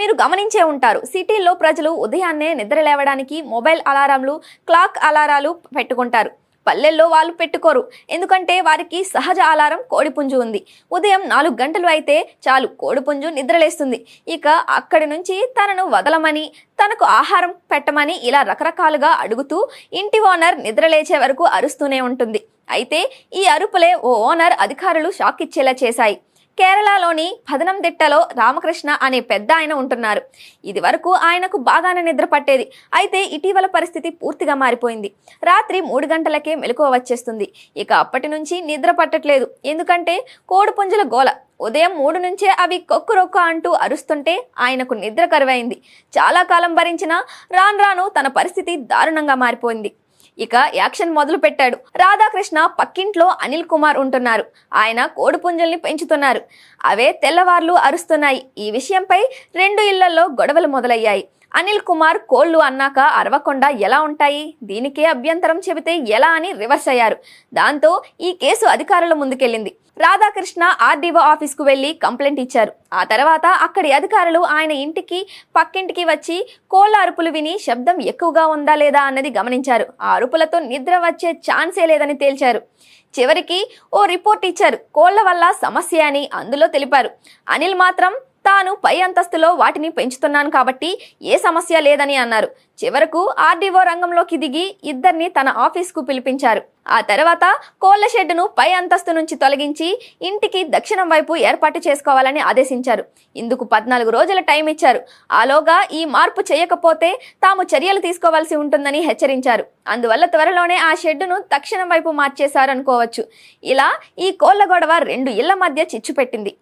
మీరు గమనించే ఉంటారు. సిటీల్లో ప్రజలు ఉదయాన్నే నిద్ర లేవడానికి మొబైల్ అలారంలు క్లాక్ అలారాలు పెట్టుకుంటారు. పల్లెల్లో వాళ్ళు పెట్టుకోరు. ఎందుకంటే వారికి సహజ అలారం కోడిపుంజు ఉంది. ఉదయం నాలుగు గంటలు అయితే చాలు కోడిపుంజు నిద్రలేస్తుంది. ఇక అక్కడి నుంచి తనను వదలమని తనకు ఆహారం పెట్టమని ఇలా రకరకాలుగా అడుగుతూ ఇంటి ఓనర్ నిద్రలేచే వరకు అరుస్తూనే ఉంటుంది. అయితే ఈ అరుపులే ఓ ఓనర్ అధికారులు షాక్ ఇచ్చేలా చేశాయి. కేరళలోని పదనందిట్టలో రామకృష్ణ అనే పెద్ద ఆయన ఉంటున్నారు. ఇది వరకు ఆయనకు బాగానే నిద్ర పట్టేది. అయితే ఇటీవల పరిస్థితి పూర్తిగా మారిపోయింది. రాత్రి మూడు గంటలకే మెలకువ వచ్చేస్తుంది. ఇక అప్పటి నుంచి నిద్ర పట్టట్లేదు. ఎందుకంటే కోడిపుంజుల గోల. ఉదయం మూడు నుంచే అవి కొక్కు రొక్క అంటూ అరుస్తుంటే ఆయనకు నిద్ర కరువైంది. చాలా కాలం భరించినా రాను రాను తన పరిస్థితి దారుణంగా మారిపోయింది. ఇక యాక్షన్ మొదలు పెట్టాడు. రాధాకృష్ణ పక్కింట్లో అనిల్ కుమార్ ఉంటున్నారు. ఆయన కోడిపుంజల్ని పెంచుతున్నారు. అవే తెల్లవార్లు అరుస్తున్నాయి. ఈ విషయంపై రెండు ఇళ్ళలో గొడవలు మొదలయ్యాయి. అనిల్ కుమార్ కోళ్ళు అన్నాక అరవకుండా ఎలా ఉంటాయి? దీనికే అభ్యంతరం చెబితే ఎలా అని రివర్స్ అయ్యారు. దాంతో ఈ కేసు అధికారుల ముందుకెళ్ళింది. రాధాకృష్ణ ఆర్డీఓ ఆఫీస్కు వెళ్ళి కంప్లైంట్ ఇచ్చారు. ఆ తర్వాత అక్కడి అధికారులు ఆయన ఇంటికి పక్కింటికి వచ్చి కోళ్ళ అరుపులు విని శబ్దం ఎక్కువగా ఉందా లేదా అన్నది గమనించారు. ఆ అరుపులతో నిద్ర వచ్చే ఛాన్సే లేదని తేల్చారు. చివరికి ఓ రిపోర్ట్ ఇచ్చారు. కోళ్ళ వల్ల సమస్య అని అందులో తెలిపారు. అనిల్ మాత్రం తాను పై అంతస్తులో వాటిని పెంచుతున్నాను కాబట్టి ఏ సమస్య లేదని అన్నారు. చివరకు ఆర్డీఓ రంగంలోకి దిగి ఇద్దరిని తన ఆఫీస్కు పిలిపించారు. ఆ తర్వాత కోళ్ళ షెడ్డును పై అంతస్తు నుంచి తొలగించి ఇంటికి దక్షిణం వైపు ఏర్పాటు చేసుకోవాలని ఆదేశించారు. ఇందుకు పద్నాలుగు రోజుల టైం ఇచ్చారు. ఆలోగా ఈ మార్పు చేయకపోతే తాము చర్యలు తీసుకోవాల్సి ఉంటుందని హెచ్చరించారు. అందువల్ల త్వరలోనే ఆ షెడ్డును దక్షిణం వైపు మార్చేశారనుకోవచ్చు. ఇలా ఈ కోళ్ళ గొడవ రెండు ఇళ్ళ మధ్య చిచ్చు పెట్టింది.